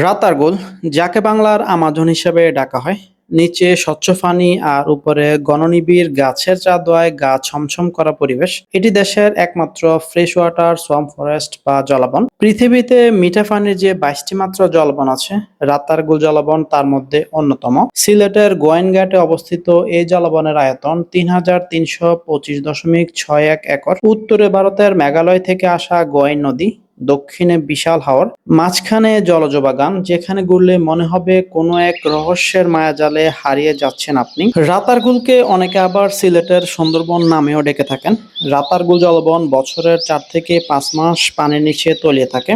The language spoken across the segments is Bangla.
রাতারগুল, যাকে বাংলার আমাজন হিসেবে ডাকা হয়। নিচে স্বচ্ছ পানি আর উপরে গণনিবিড় গাছের চাঁদোয়ায় গা ছমছম করা পরিবেশ। এটি দেশের একমাত্র ফ্রেশ ওয়াটার সোয়াম ফরেস্ট বা জলবন। পৃথিবীতে মিঠা পানির যে বাইশটি মাত্র জলবন আছে, রাতারগুল জলবন তার মধ্যে অন্যতম। সিলেটের গোয়েনঘাটে অবস্থিত এই জলবনের আয়তন তিন হাজার তিনশো পঁচিশ দশমিক ছয় এক একর। উত্তরে ভারতের মেঘালয় থেকে আসা গোয়েন নদী দক্ষিণে বিশাল হাওর, মাঝখানে জলজ বাগান, যেখানে ঘুরলে মনে হবে কোনো এক রহস্যের মায়াজালে হারিয়ে যাচ্ছেন আপনি। রাতারগুলকে অনেকে আবার সিলেটের সুন্দরবন নামেও ডেকে থাকেন। রাতারগুল জলবন বছরের চার থেকে পাঁচ মাস পানির নিচে তলিয়ে থাকে।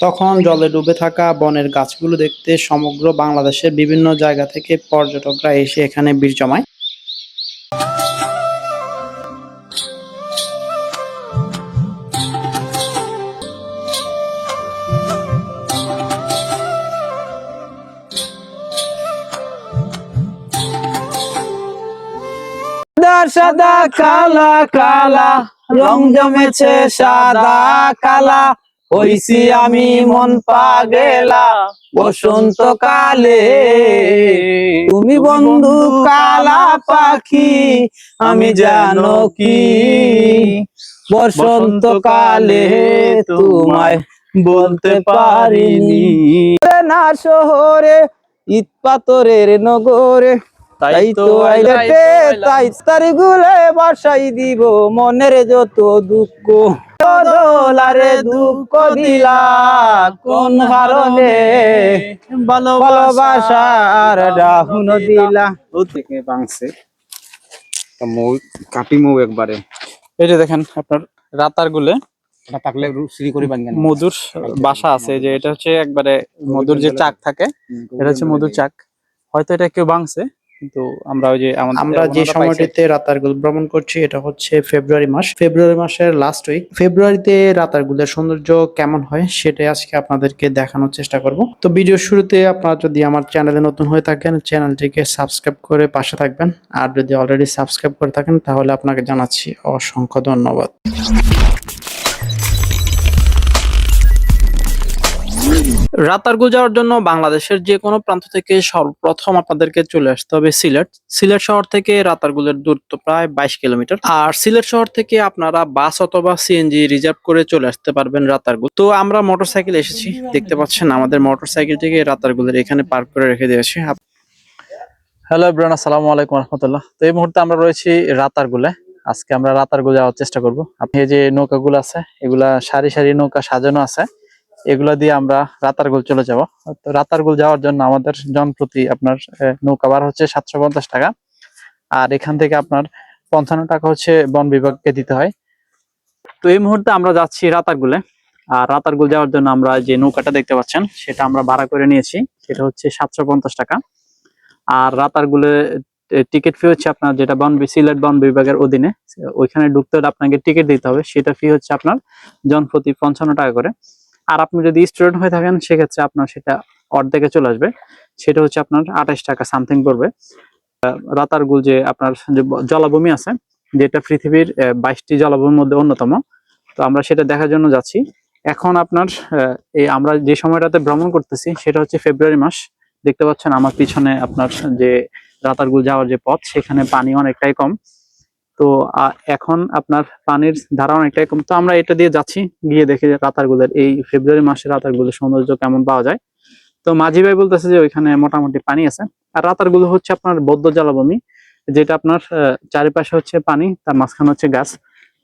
তখন জলে ডুবে থাকা বনের গাছগুলো দেখতে সমগ্র বাংলাদেশের বিভিন্ন জায়গা থেকে পর্যটকরা এসে এখানে ভিড় জমায়। সাদা কালা কালা, রং জমেছে সাদা কালা। হইছি আমি মন পাগেলা, বসন্ত কালে। তুমি বন্ধু কালা পাখি, আমি জানো কি? বসন্ত কালে তোমায় বলতে পারিনি। না শহরে, ইট পাথরের নগরে তাই তো আইলেতে তাই তার গুলে বাসাই দিব মনের যত দুঃখ। দোলারে দুঃখ দিলা কোন কারণে? ভালোবাসার ডাহুন দিলা। থেকে বাংছে মৌ কাটি মৌ একবারে। এই যে দেখেন আপনার রাতার গুলে থাকলে শ্রী করে বাঙ্গেন মধুর বাসা আছে যে এটা হচ্ছে একবারে মধুর যে চাক থাকে এটা হচ্ছে মধুর চাক। হয়তো এটা কেউ ভাঙছে কিন্তু আমরা ওই যে আমরা যে। সময়টিতে রাতারগুল ভ্রমণ করছি এটা হচ্ছে ফেব্রুয়ারি মাস। ফেব্রুয়ারি মাসের লাস্ট উইক ফেব্রুয়ারিতে রাতারগুলের সৌন্দর্য কেমন হয় সেটাই আজকে আপনাদেরকে দেখানোর চেষ্টা করব। তো ভিডিও শুরুতে আপনারা যদি আমার চ্যানেলে নতুন হয়ে থাকেন চ্যানেলটিকে সাবস্ক্রাইব করে পাশে থাকবেন। আর যদি অলরেডি সাবস্ক্রাইব করে থাকেন তাহলে আপনাকে জানাচ্ছি অসংখ্য ধন্যবাদ। রাতারগুল যাওয়ার জন্য বাংলাদেশের যে কোনো প্রান্ত থেকে সর্বপ্রথম আপনাদেরকে চলে আসতে হবে সিলেট। সিলেট শহর থেকে রাতারগুলের দূরত্ব প্রায় বাইশ কিলোমিটার। আর সিলেট শহর থেকে আপনারা বাস অথবা সিএনজি রিজার্ভ করে চলে আসতে পারবেন রাতারগুল। তো আমরা মোটরসাইকেল এসেছি, দেখতে পাচ্ছেন আমাদের মোটর মোটরসাইকেলটিকে রাতারগুলের এখানে পার্ক করে রেখে দিয়েছি। হ্যালো এভরিওয়ান আসসালামু আলাইকুম রহমতুল্লাহ। তো এই মুহূর্তে আমরা রয়েছি রাতারগুলে। আজকে আমরা রাতারগুল যাওয়ার চেষ্টা করব। আপনি যে নৌকাগুলো আছে, এগুলা সারি সারি নৌকা সাজানো আছে। এগুলা দিয়ে আমরা রাতারগুল চলে যাব। তো রাতারগুল যাওয়ার জন্য আমাদের জনপ্রতি আপনার নৌকা বার হচ্ছে সাতশো পঞ্চাশ টাকা। আর এখান থেকে আপনার পঞ্চান্ন টাকা হচ্ছে বন বিভাগকে দিতে হয়। তো এই মুহূর্তে আমরা যাচ্ছি রাতারগুলে। আর রাতারগুল যাওয়ার জন্য আমরা যে নৌকাটা দেখতে পাচ্ছেন, সেটা আমরা ভাড়া করে নিয়েছি। সেটা হচ্ছে সাতশো পঞ্চাশ টাকা। আর রাতারগুলে টিকিট ফি হচ্ছে আপনার যেটা বন সিলেট বন বিভাগের অধীনে, ওইখানে ঢুকতে হলে আপনাকে টিকিট দিতে হবে। সেটা ফি হচ্ছে আপনার জনপ্রতি পঞ্চান্ন টাকা করে। আর আপনি যদি স্টুডেন্ট হয়ে থাকেন, সেক্ষেত্রে আপনার সেটা অর্ধেকে চলে আসবে। সেটা হচ্ছে আপনার আঠাশ টাকা সামথিং পড়বে। রাতারগুল যে আপনার জলাভূমি আছে, যেটা পৃথিবীর বাইশটি জলাভূমির মধ্যে অন্যতম। তো আমরা সেটা দেখার জন্য যাচ্ছি। এখন আপনার এই আমরা যে সময়টাতে ভ্রমণ করতেছি, সেটা হচ্ছে ফেব্রুয়ারি মাস। দেখতে পাচ্ছেন আমার পিছনে আপনার যে রাতারগুল যাওয়ার যে পথ, সেখানে পানি অনেকটাই কম। তো এখন আপনার পানির ধারা অনেকটাই কম। তো আমরা এটা দিয়ে যাচ্ছি, গিয়ে দেখি যে রাতারগুলের এই ফেব্রুয়ারি মাসে রাতারগুলের সৌন্দর্য কেমন পাওয়া যায়। তো মাঝি ভাই বলতেছে যে ওইখানে মোটামুটি পানি আছে। আর রাতারগুলো হচ্ছে আপনার বৌদ্ধ জলাভূমি, যেটা আপনার চারিপাশে হচ্ছে পানি, তার মাঝখানে হচ্ছে গাছ।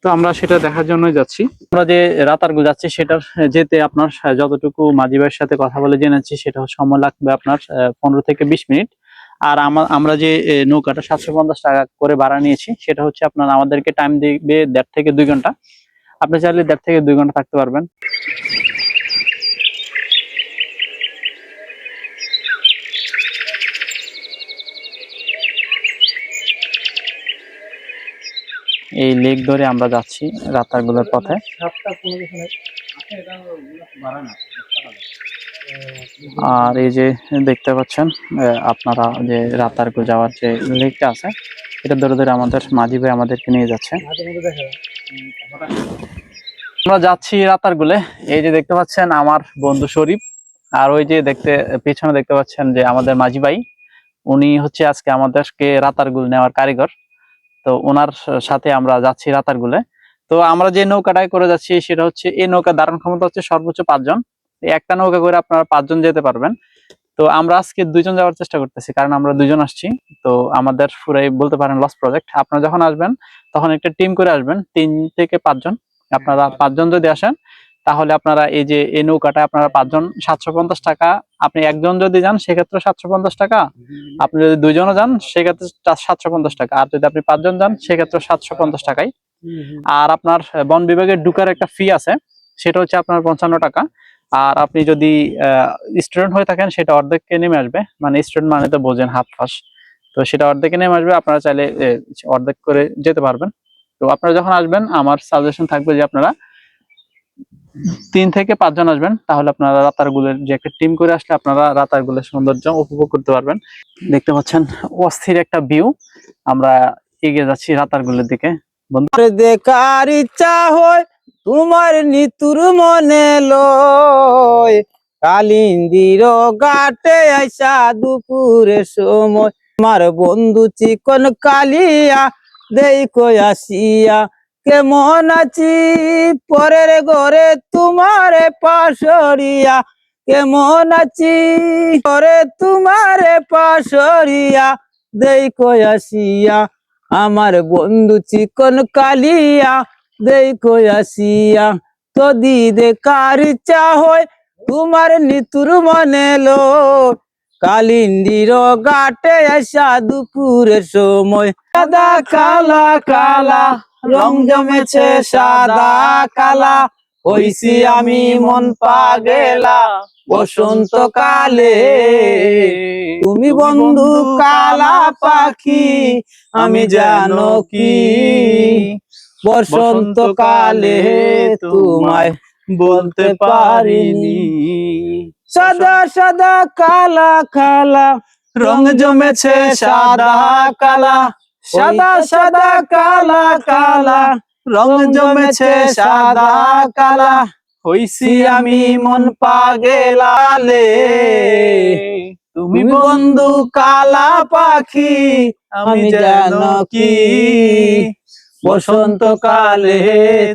তো আমরা সেটা দেখার জন্যই যাচ্ছি। আমরা যে রাতারগুল যাচ্ছি, সেটার যেতে আপনার যতটুকু মাঝি ভাইয়ের সাথে কথা বলে জেনেছি, সেটা সময় লাগবে আপনার পনেরো থেকে বিশ মিনিট। আর আমা- আমরা যে নৌকাটা সাতশো পঞ্চাশ টাকা করে ভাড়া নিয়েছি, সেটা হচ্ছে আপনার আমাদেরকে টাইম দিবে দেড় থেকে দুই ঘণ্টা। আপনি চাইলে দেড় থেকে দুই ঘণ্টা থাকতে পারবেন। এই লেক ধরে আমরা যাচ্ছি রাতারগুলোর পথে। আর এই যে দেখতে পাচ্ছেন আপনারা যে রাতারগুল যাওয়ার যে লেকটা আছে, এটা ধরে ধরে আমাদের মাঝি ভাই আমাদেরকে নিয়ে যাচ্ছে। আমরা যাচ্ছি রাতারগুলে এই যে দেখতে পাচ্ছেন আমার বন্ধু শরীফ, আর ওই যে দেখতে, পেছনে দেখতে পাচ্ছেন যে আমাদের মাঝি ভাই, উনি হচ্ছে আজকে আমাদেরকে রাতারগুল নেওয়ার কারিগর। তো ওনার সাথে আমরা যাচ্ছি রাতারগুলে তো আমরা যে নৌকাটায় করে যাচ্ছি, সেটা হচ্ছে, এই নৌকা ধারণ ক্ষমতা হচ্ছে সর্বোচ্চ পাঁচজন। একটা নৌকা করে আপনারা পাঁচজন যেতে পারবেন। তো আমরা আজকে দুইজন যাওয়ার চেষ্টা করতেছি কারণ আমরা দুজন আসছি। তো আমাদের পুরাই বলতে পারেন লস প্রজেক্ট আপনারা যখন আসবেন তখন একটা টিম করে আসবেন তিন থেকে পাঁচজন। আপনারা পাঁচজন যদি আসেন তাহলে আপনারা এই যে এই নৌকাটা আপনারা পাঁচজন সাতশো পঞ্চাশ টাকা। আপনি একজন যদি যান সেক্ষেত্রে সাতশো পঞ্চাশ টাকা। আপনি যদি দুইজনও যান সেক্ষেত্রে সাতশো পঞ্চাশ টাকা। আর যদি আপনি পাঁচজন যান সেক্ষেত্রে সাতশো পঞ্চাশ টাকাই। আর আপনার বন বিভাগের ঢুকার একটা ফি আছে। সেটা হচ্ছে আপনার পঞ্চান্ন টাকা। আর আপনি যদি স্টুডেন্ট হয়ে থাকেন, সেটা অর্ধেককে নেমে আসবে। মানে স্টুডেন্ট মানে তো বোঝেন হাফ ফাস। তো সেটা অর্ধেকে নেমে আসবে, আপনারা চাইলে অর্ধেক করে যেতে পারবেন। তো আপনারা যখন আসবেন, আমার সাজেশন থাকবে যে আপনারা তিন থেকে পাঁচজন আসবেন, তাহলে আপনারা রাতারগুলের যে একটা টিম করে আসলে আপনারা রাতারগুলের সৌন্দর্য উপভোগ করতে পারবেন। দেখতে পাচ্ছেন, অস্থির একটা ভিউ আমরা এগিয়ে যাচ্ছি রাতারগুলের দিকে। বন্ধু দেখার ইচ্ছা হয় তোমার নিতুর মনে লয়। ঘাটে আইসা দুপুরে সময় আমার বন্ধু চিকন কালিয়া দেই আসিয়া, কেমন আছি? পরের ঘরে তোমারে পাশরিয়া, কেমন আছি? পরে তোমারে পাশরিয়া দেই আসিয়া, আমার বন্ধু চিকন কালিয়া দেখো আসিয়া তো দিদে কার ইচ্ছা হয়, তোমার নিতুর মনে লো কালিন্দির ঘাটে আসা দুপুরের সময়, সাদা কালা কালা, রং জমেছে সাদা কালা। হইছি আমি মন পাগেলা বসন্ত কালে তুমি বন্ধু কালা পাখি, আমি জানো কি? বসন্ত কালে তোমায় বলতে পারিনি। সাদা সাদা কালা কালা রং জমেছে সাদা কালা। সাদা সাদা কালা কালা রং জমেছে সাদা কালা। হইছি আমি মন পাগেলালে। তুমি বন্ধু কালা পাখি আমি জানো কি বসন্ত কালে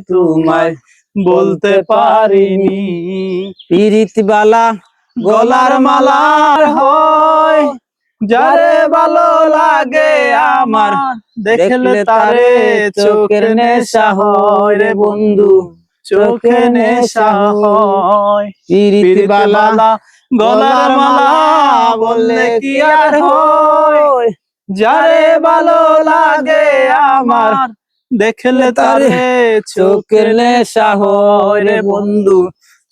তোমায় বলতে পারিনি। পিরিত বালা গলার মালার হয় যারে ভালো লাগে আমার দেখলে তারে চোখের নেশা হয়। রে বন্ধু চোখে নেশা হয়। পিরিত বালা গলার মালা বললে কি আর হয়? যারে ভালো লাগে আমার দেখলে তারে চোখের নেশা হয় রে বন্ধু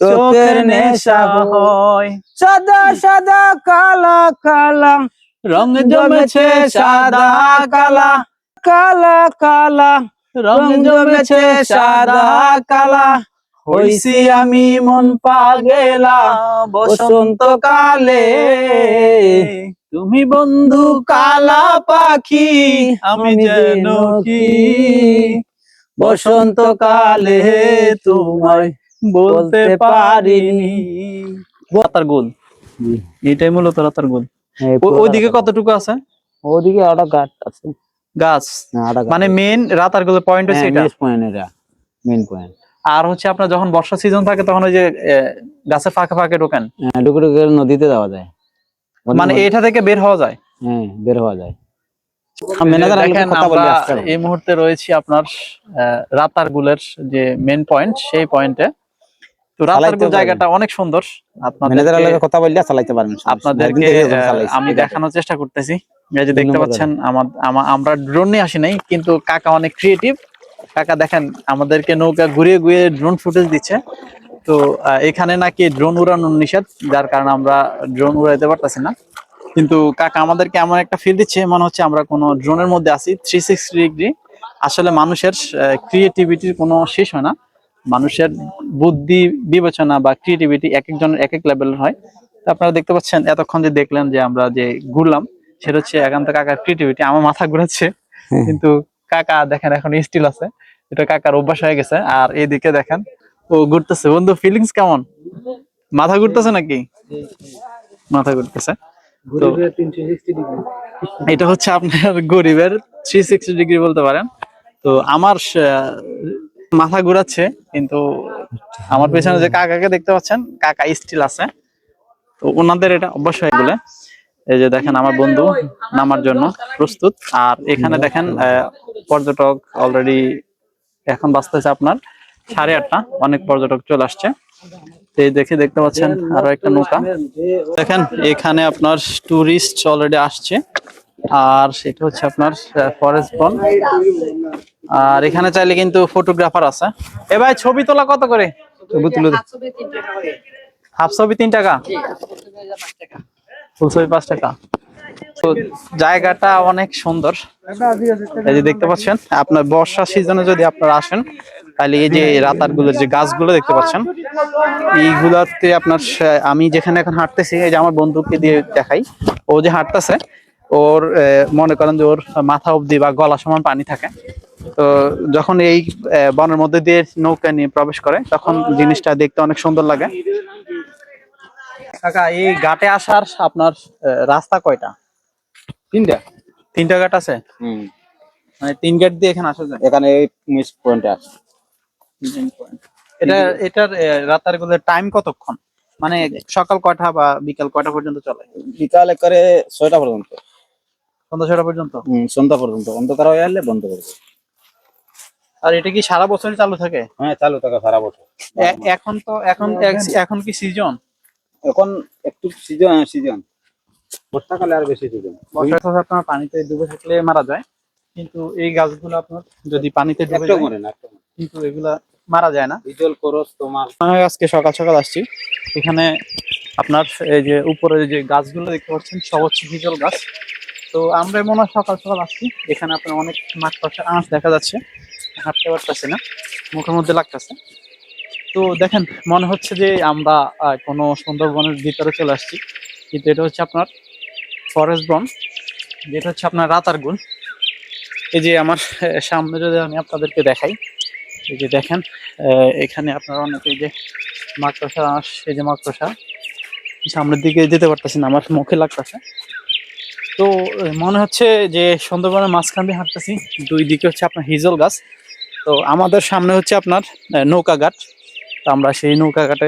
চোখের নেশা হয়। সাদা সাদা কালা কালা রং জমেছে সাদা কালা। কালা কালা রং জমেছে সাদা কালা। হইছি আমি মন পাগেলা বসন্ত কালে তুমি বন্ধু কালা পাখি আমি যেন কি? বসন্ত কালে তোমায় বলতে পারিনি। রাতার গোল। এটাই মূলত রাতার গোল। ওইদিকে কতটুকু আছে? ওদিকে আটা গাছ আছে। গাছ? গাছ মানে মেন রাতার গোলের পয়েন্ট হচ্ছে এটা? পয়েন্ট এটা মেন পয়েন্ট আর হচ্ছে আপনার যখন বর্ষা সিজন থাকে তখন ওই যে এ, গাছের ফাঁকে ফাঁকে ঢোকেন? ডুকে ডুকে নদীতে যাওয়া যায়। মানে এটা থেকে বের হওয়া যায়। হ্যাঁ বের হওয়া যায়। আমরা। এই মুহূর্তে রয়েছি আপনার রাতারগুলের যে মেন পয়েন্ট সেই পয়েন্টে তো রাতারগুল জায়গাটা অনেক সুন্দর। আপনাদের কথা বললে চালাইতে পারবেন। আপনাদেরকে আমি দেখানোর চেষ্টা করতেছি। এই যে দেখতে পাচ্ছেন আমা- আমা- আমরা ড্রোন নিয়ে আসি নাই কিন্তু কাকা অনেক ক্রিয়েটিভ কাকা দেখেন আমাদেরকে নৌকা ঘুরিয়ে ঘুরিয়ে ড্রোন ফুটেজ দিচ্ছে। তো এখানে নাকি ড্রোন উড়ানোর নিষেধ যার কারণে আমরা ড্রোন উড়াইতে পারতেছি না। কিন্তু কাকা আমাদেরকে এমন একটা ফিল দিচ্ছে মনে হচ্ছে আমরা কোনো ড্রোনের মধ্যে আছি থ্রি সিক্সটি ডিগ্রি আসলে মানুষের ক্রিয়েটিভিটির কোনো শেষ হয় না। মানুষের বুদ্ধি বিবেচনা বা ক্রিয়েটিভিটি এক একজনের এক এক লেভেলের হয়। তো আপনারা দেখতে পাচ্ছেন এতক্ষণ যে দেখলেন যে আমরা যে ঘুরলাম সেটা হচ্ছে একান্ত কাকার ক্রিয়েটিভিটি আমার মাথা ঘুরাচ্ছে। কিন্তু কাকা দেখেন এখন স্টিল আছে। এটা কাকার অভ্যাস হয়ে গেছে। আর এইদিকে দেখেন ও ঘুরতেছে। বন্ধু ফিলিংস কেমন? মাথা ঘুরতেছে নাকি? মাথা ঘুরতেছে। তো এটা হচ্ছে আপনার গরিবের থ্রি সিক্সটি ডিগ্রি বলতে পারেন। তো আমার মাথা ঘুরাচ্ছে কিন্তু আমার পেছনে যে কাকাকে দেখতে পাচ্ছেন কাকা স্টিল আছে। তো ওনাদের এটা অবশ্যই বলে এই যে দেখেন আমার বন্ধু নামার জন্য প্রস্তুত। আর এখানে দেখেন আহ, পর্যটক অলরেডি এখন বাঁচতেছে আপনার। সাড়ে আটটা, অনেক পর্যটক চলে আসছে। এই দেখে দেখতে পাচ্ছেন আরও একটা নৌকা। দেখেন, এখানে আপনার টুরিস্ট অলরেডি আসছে। আর সেটা হচ্ছে আপনার ফরেস্ট বন। আর এখানে চাইলে কিন্তু ফটোগ্রাফার আছে। এ ভাই, ছবি তোলা কত করে? ছবি তুলে। হাফ ছবি, তিন টাকা? ফুল ছবি, পাঁচ টাকা। তো জায়গাটা অনেক সুন্দর। এই যে দেখতে পাচ্ছেন, আপনার বর্ষা সিজনে যদি আপনারা আসেন তাহলে এই যে রাতারগুলো যে গাছগুলো দেখতে পাচ্ছেন এইগুলাতে আপনার আমি যেখানে এখন হাঁটতেছি এই যে আমার বন্ধুকে দিয়ে দেখাই। ও যে হাঁটতেছে ওর মনে করেন যে ওর মাথা অবধি বা গলা সমান পানি থাকে। তো যখন এই বনের মধ্যে দিয়ে নৌকা নিয়ে প্রবেশ করে তখন জিনিসটা দেখতে অনেক সুন্দর লাগে। কাকা এই ঘাটে আসার আপনার রাস্তা কয়টা? তিনটা। তিনটা ঘাট আছে? মানে তিন গেট দিয়ে এখানে আসা যায়? এখানে এই মিস পয়েন্টে আছে। এটা এটার রাতারগুলোর টাইম কতক্ষণ? মানে সকাল কয়টা বা বিকাল কয়টা পর্যন্ত চলে? বিকালে করে ছয়টা পর্যন্ত। সন্ধ্যা ছয়টা পর্যন্ত? হুম সন্ধ্যা পর্যন্ত। অন্ধকার হয়ে গেলে বন্ধ করবে আর এটা কি সারা বছরই চালু থাকে? হ্যাঁ চালু থাকে সারা বছর। এখন তো এখন এখন কি সিজন এখন একটু সিজন সিজন বর্ষাকালে আর বেশি সিজন সময় আপনার পানিতে ডুবে থাকলে মারা যায়। কিন্তু এই গাছগুলো আপনার যদি পানিতে ডুবে যায় মরে না কিন্তু এগুলা মারা যায় না। ডিজেল করস তোমার। আমি আজকে সকাল সকাল আসছি। এখানে আপনার এই যে উপরে যে গাছগুলো দেখতে পাচ্ছেন সব হচ্ছে হিজল গাছ। তো আমরা মনে হয় সকাল সকাল আসছি। এখানে আপনার অনেক মাঠ পাশে আঁশ দেখা যাচ্ছে। হাঁটতে পারতেছি না মুখের মধ্যে লাগতেছে। তো দেখেন মনে হচ্ছে যে আমরা কোনো সুন্দরবনের ভিতরে চলে আসছি। কিন্তু এটা হচ্ছে আপনার ফরেস্ট বন যেটা হচ্ছে আপনার রাতারগুল। এই যে আমার সামনে যদি আমি আপনাদেরকে দেখাই এই যে দেখেন এখানে আপনারা অনেকে যে মাকড়সা আঁশ এই যে মাকড়সা সামনের দিকে যেতে পারতেছি না আমার মুখে লাগতেছে। তো মনে হচ্ছে যে সুন্দরবনের মাঝখান দিয়ে হাঁটতেছি দুই দিকে হচ্ছে আপনার হিজল গাছ। তো আমাদের সামনে হচ্ছে আপনার আহ, নৌকা ঘাট। তো আমরা সেই নৌকা ঘাটে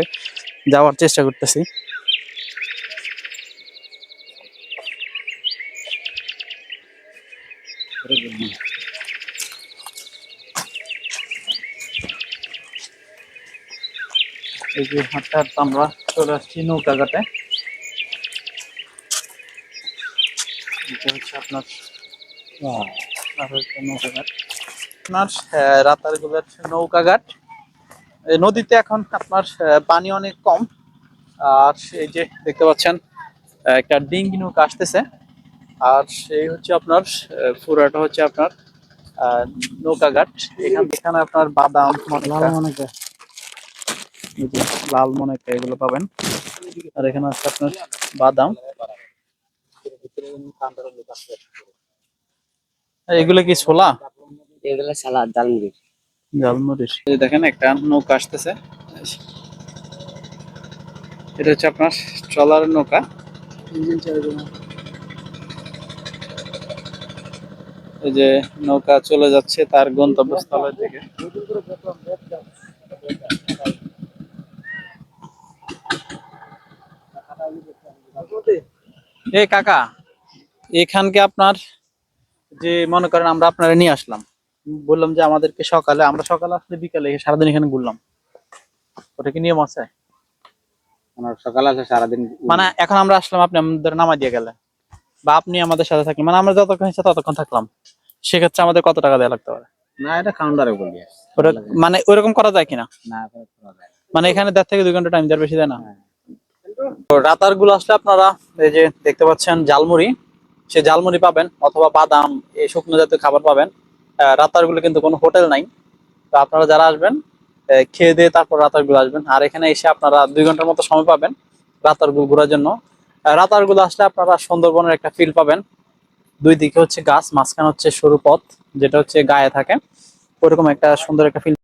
যাওয়ার চেষ্টা করতেছি। যে হাঁটতে আমরা চলে আসছি নৌকা ঘাটে। হচ্ছে আপনার আর একটা নৌকা আপনার রাতারগুলের নৌকা ঘাট। এই নদীতে এখন আপনার পানি অনেক কম। আর এই যে দেখতে পাচ্ছেন একটা ডিঙ্গি নৌকা আসতেছে। আর সেই হচ্ছে আপনার পুরাটা হচ্ছে আপনার আহ, নৌকা ঘাট। এখান এখানে আপনার বাদাম মটকা, এই যে লাল মনেকা এগুলো পাবেন। আর এখানে আছে আপনার বাদাম। আর এগুলো কি ছোলা? এগুলো সালাদ ডালমুড়ি ঝালমুড়ির এই দেখেন একটা নৌকা আসতেছে। এটা হচ্ছে আপনার ট্রলার নৌকা। এই যে নৌকা চলে যাচ্ছে তার গন্তব্যস্থলের দিকে। এ কাকা এখানকে আপনার যে মনে করেন আমরা আপনারা নিয়ে আসলাম বললাম যে আমাদেরকে সকালে আমরা সকালে আসলে বিকালে সারাদিন এখানে ঘুরলাম। ওটা কি নিয়ম আছে? সারাদিন মানে এখন আমরা আসলাম আপনি আমাদের নামা দিয়ে গেলেন বা আপনি আমাদের সাথে থাকলেন মানে আমরা যতক্ষণ ইচ্ছা ততক্ষণ থাকলাম। সেক্ষেত্রে আমাদের কত টাকা দেওয়া লাগতে পারে? না এটা কাউন্টারে বলি ওটা মানে ওইরকম করা যায় কিনা? না। মানে এখানে দেড় থেকে দুই ঘণ্টা টাইম দেওয়ার বেশি দেয় না? তো রাতারগুলো আসলে আপনারা এই যে দেখতে পাচ্ছেন জালমুড়ি সে জালমুড়ি পাবেন অথবা বাদাম, এই শুকনো জাতীয় খাবার পাবেন। রাতারগুলো কিন্তু কোনো হোটেল নাই। তো আপনারা যারা আসবেন খেয়ে দিয়ে তারপর রাতারগুলো আসবেন। আর এখানে এসে আপনারা দুই ঘণ্টার মতো সময় পাবেন রাতারগুলো ঘোরার জন্য। রাতারগুলো আসলে আপনারা সুন্দরবনের একটা ফিল পাবেন। দুই দিকে হচ্ছে গাছ, মাঝখানে হচ্ছে সরু পথ, যেটা হচ্ছে গায়ে থাকে। ওরকম একটা সুন্দর একটা ফিল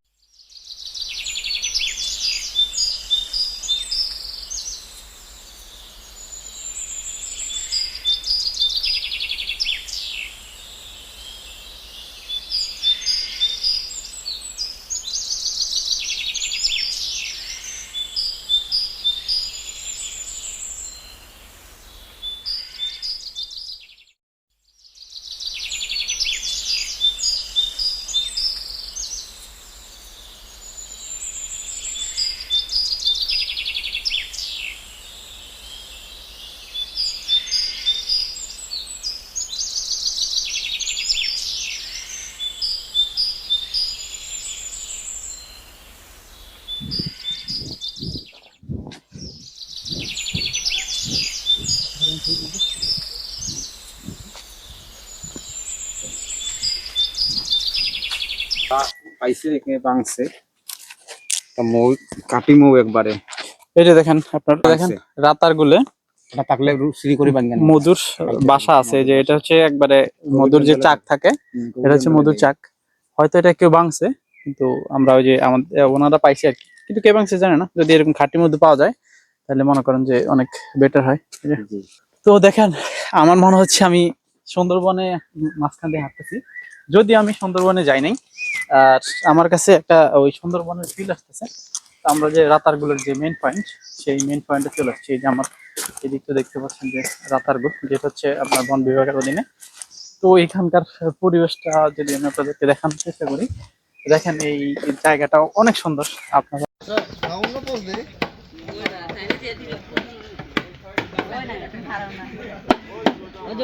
পাইছে এখানে বাংছে মৌ কাটি মৌ একবারে। এই যে দেখেন আপনারা দেখেন রাতার গুলে থাকলে সিঁড়ি করে বাঙ্গেন মধুর বাসা আছে যে এটা হচ্ছে একবারে মধুর যে চাক থাকে এটা হচ্ছে মধুর চাক। হয়তো এটা কেউ বাংছে কিন্তু আমরা ওই যে আমাদের ওনারা পাইছি আর কি। কিন্তু কে বাংছে জানে না। যদি এরকম খাঁটি মধু পাওয়া যায় তাহলে মনে করেন যে অনেক বেটার হয়। তো দেখেন আমার মনে হচ্ছে আমি সুন্দরবনে মাঝখান দিয়ে হাঁটতেছি। যদি আমি সুন্দরবনে যাই নাই আর আমার কাছে একটা ওই সুন্দরবনের ফিল আসতেছে। আমরা যে রাতারগুলোর যে মেন পয়েন্ট সেই মেন পয়েন্টে চলে আসছি। এই যে আমার এদিকটা দেখতে পাচ্ছেন যে রাতারগুল, যেটা হচ্ছে আপনার বন বিভাগের অধীনে। তো এখানকার পরিবেশটা যদি আমি আপনাদেরকে দেখানোর চেষ্টা করি, দেখেন এই এই জায়গাটা অনেক সুন্দর। আপনারা তো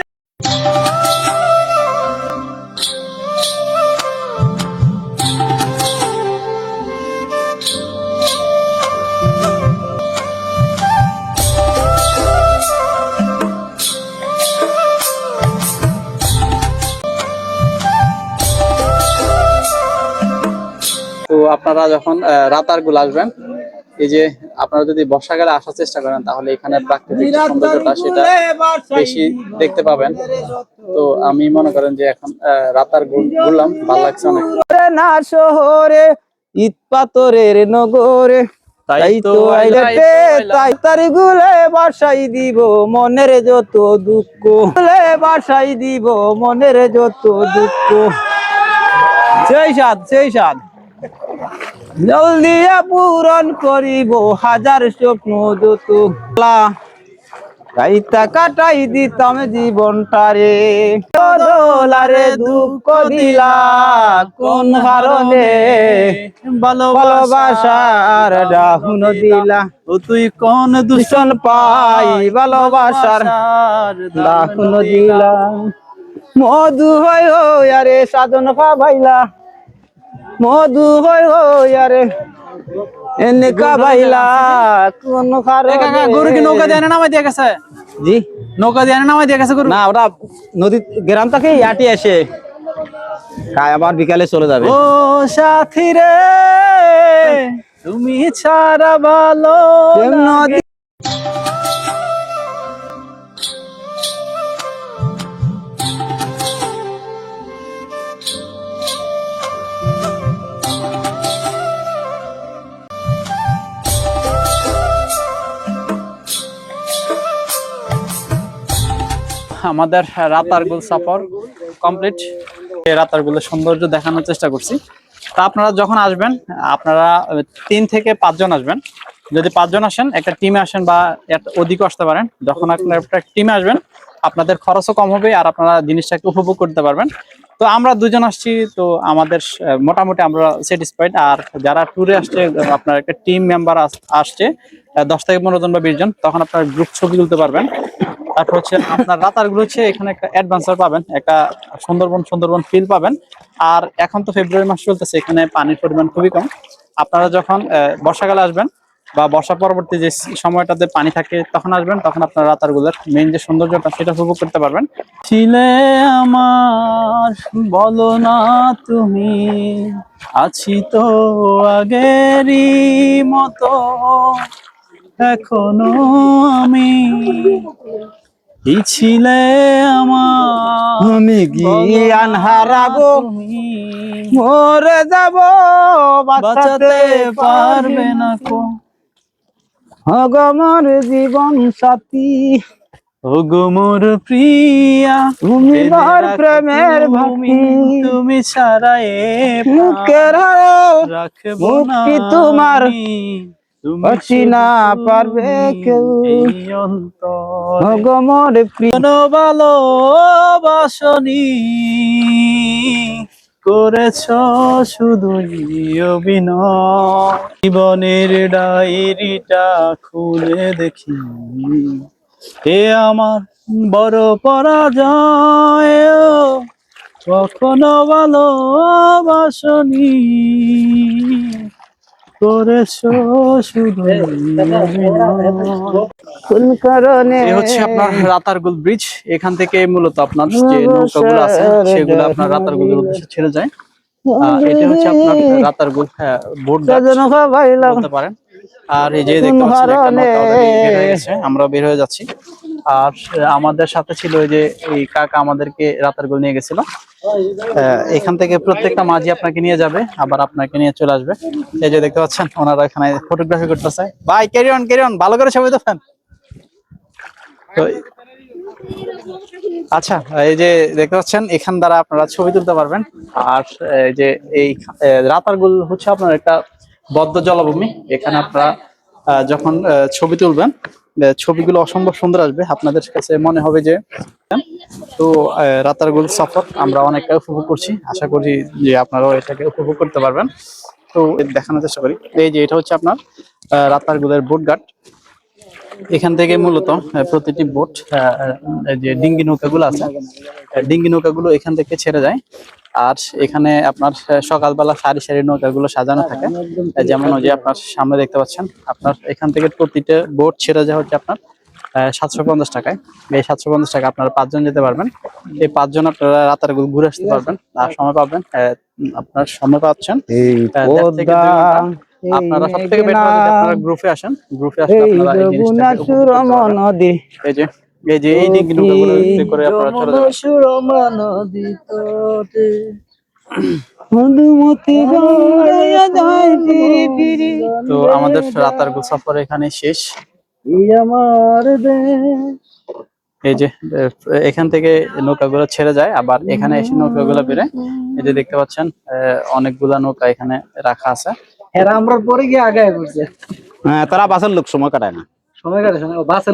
আপনারা যখন আহ, রাতারগুল আসবেন এই যে আপনারা যদি বর্ষাকালে আসার চেষ্টা করেন তাহলে এখানে প্রাকৃতিক সৌন্দর্যটা সেটা বেশি দেখতে পাবেন। তো আমি মনে করেন যে এখন আহ, রাতার ঘুর- ঘুরলাম ভালো লাগছে অনেক। না শহরে ইট পাথরের নগরে তাই তো আইলেতে তাই তারি গুলে বাসাই দিব মনের যত দুঃখ। গুলে বাসাই দিব মনের যত দুঃখ। সেই সাদ সেই সাদ জলদিয়া পূরণ করিব হাজার স্বপ্ন যত। লা রাইতা কাটাই দিতাম জীবনটারে। দোলারে দুঃখ দিলা কোন কারণে? ভালোবাসার ডাহুন দিলা। ও তুই কোন দূষণ পাই? ভালোবাসার ডাহুন দিলা। মধু হয় আরে সাধন খাবাইলা মধু হয় ও আরে এনে খাবাইলা কোন কারণে গরু কি নৌকা দিয়ে নামাই দিয়ে গেছে? জি। নৌকা দিয়ে নামাই দিয়ে গেছে গরু? না ওটা নদী গ্রাম থেকে আটি আসে। খায় আবার বিকালে চলে যাবে। ও সাথী রে তুমি ছাড়া ভালো নদী আমাদের রাতারগুল সফর কমপ্লিট। এই রাতারগুলের সৌন্দর্য দেখানোর চেষ্টা করছি। তা আপনারা যখন আসবেন, আপনারা তিন থেকে পাঁচজন আসবেন। যদি পাঁচজন আসেন, একটা টিমে আসেন বা অধিকও আসতে পারেন, যখন আপনারা একটা টিমে আসবেন, আপনাদের খরচও কম হবে আর আপনারা জিনিসটাকে উপভোগ করতে পারবেন। তো আমরা দুজন আসছি, তো আমাদের মোটামুটি আমরা স্যাটিসফাইড আর যারা ট্যুরে আসছে, আপনার একটা টিম মেম্বার আসছে দশ থেকে পনেরো জন বা বিশ জন, তখন আপনার গ্রুপ ছবি তুলতে পারবেন। তারপর হচ্ছে আপনার রাতারগুলো হচ্ছে এখানে একটা অ্যাডভান্সার পাবেন, একটা সুন্দরবন সুন্দরবন ফিল পাবেন। আর এখন তো ফেব্রুয়ারি মাস চলতেছে, এখানে পানির পরিমাণ খুবই কম। আপনারা যখন বর্ষাকালে আসবেন বা বর্ষা পরবর্তী যে সময়টাতে পানি থাকে, তখন আসবেন, তখন আপনার রাতারগুলোর মেইন যে সৌন্দর্যটা, সেটা উপভোগ করতে পারবেন। ছিলে আমার, বলো না তুমি, আছি তো আগেরই মতো। এখনও আমি ছিলে আমার আমি জ্ঞান হারাবো মরে যাব বাঁচাতে পারবে না কো। হগমর জীবন সাথী। ওগো মোর প্রিয়া তুমি মোর প্রেমের ভক্তি তুমি এ মুখের রাখব না তোমার। তুমি না পারবে কেউ। হগমর প্রিয়। ভালোবাসনি করেছ শুধু জীবনের ডায়েরিটা খুলে দেখি। এ আমার বড় পরাজয় কখনো ভালোবাসনি। করেছ শুধু কোন কারণে এ হচ্ছে আপনার রাতারগুল ব্রিজ এখান থেকে মূলত আপনার যে নৌকাগুলো আছে সেগুলো আপনার রাতারগুলের উদ্দেশ্যে ছেড়ে যায়। এটা হচ্ছে আপনার রাতারগুল হ্যাঁ, বোট বলতে পারেন। আর এই যে দেখতে পাচ্ছেন আমরা বের হয়ে যাচ্ছি। আর আমাদের সাথে ছিল ওই যে এই কাকা আমাদেরকে রাতারগুল নিয়ে গেছিল। এখান থেকে প্রত্যেকটা মাঝি আপনাকে নিয়ে যাবে আবার আপনাকে নিয়ে চলে আসবে। এই যে দেখতে পাচ্ছেন ওনারা এখানে ফটোগ্রাফি করতেছে। ভাই ক্যারি অন ক্যারি অন ভালো করে ছবি তোলেন। তো আচ্ছা এই যে দেখতে পাচ্ছেন এখান দ্বারা আপনারা ছবি তুলতে পারবেন। আর এই যে এই রাতারগুল হচ্ছে আপনার একটা বদ্ধ জলাভূমি। এখানে আপনারা যখন ছবি তুলবেন ছবিগুলো অসম্ভব সুন্দর আসবে। আপনাদের কাছে মনে হবে যে, তো রাতারগুল সফর আমরা অনেকটা উপভোগ করছি। আশা করি যে আপনারাও এটাকে উপভোগ করতে পারবেন। তো, দেখানোর চেষ্টা করি। এই যে, এটা হচ্ছে আপনার রাতারগুলের ঘাট এখান থেকে মূলত প্রতিটি বোট যে ডিঙ্গি নৌকাগুলো আছে ডিঙ্গি নৌকাগুলো এখান থেকে ছেড়ে যায়। আর এখানে আপনার সকালবেলা সারি সারি নৌকাগুলো সাজানো থাকে। যেমন ওই যে আপনার সামনে দেখতে পাচ্ছেন আপনার এখান থেকে প্রতিটা বোট ছেড়ে যায় হচ্ছে আপনার সাতশো পঞ্চাশ টাকায়। এই সাতশো পঞ্চাশ টাকা আপনারা পাঁচজন যেতে পারবেন। এই পাঁচজন আপনারা রাতার ঘুরে আসতে পারবেন। আর সময় পাবেন আপনার সময় পাচ্ছেন আপনারা সব থেকে বেটার আপনারা গ্রুপে আসেন? গ্রুপে আসলে আপনারা এই সুর নদী। এই যে এই যে এই নৌকাগুলো বিক্রি করে আপনারা চলে যাবেন ফিরি ফিরি তো আমাদের রাতার সফর এখানে শেষ। এই যে এখান থেকে নৌকাগুলো ছেড়ে যায় আবার এখানে এসে নৌকাগুলো বেরোয় এই যে দেখতে পাচ্ছেন অনেকগুলা নৌকা এখানে রাখা আছে। এরা আমরা পরে গিয়ে আগায় পড়ছে হ্যাঁ তারা বাসের লোক সময় কাটায় না। সময় কাটে বাসের বাসে